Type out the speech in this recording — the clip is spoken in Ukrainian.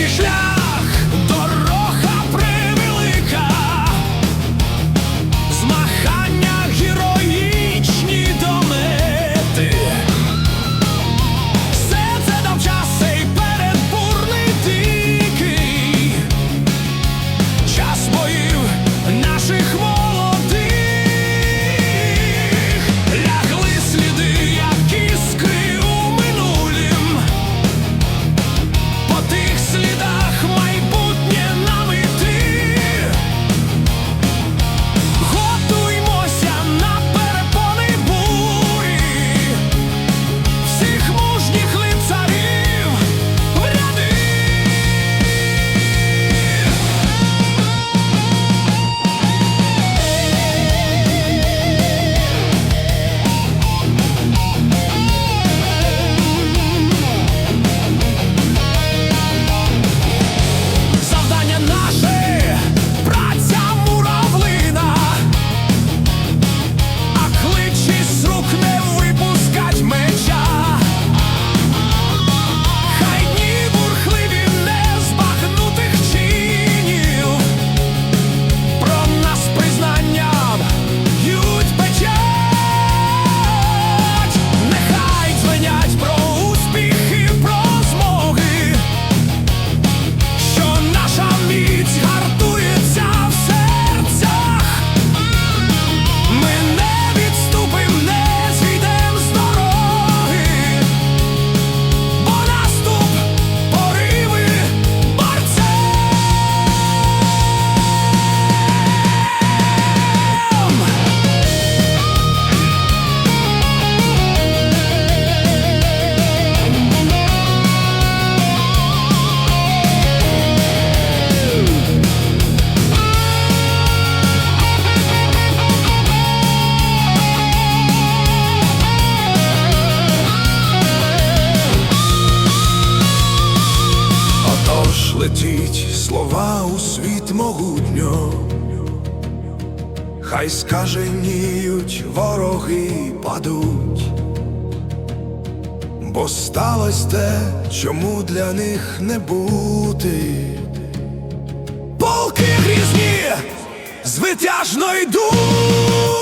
Короткий шлях. Слова у світ могутньо, хай скаженіють вороги падуть, бо сталось те, чому для них не бути. Полки грізні звитяжно йдуть.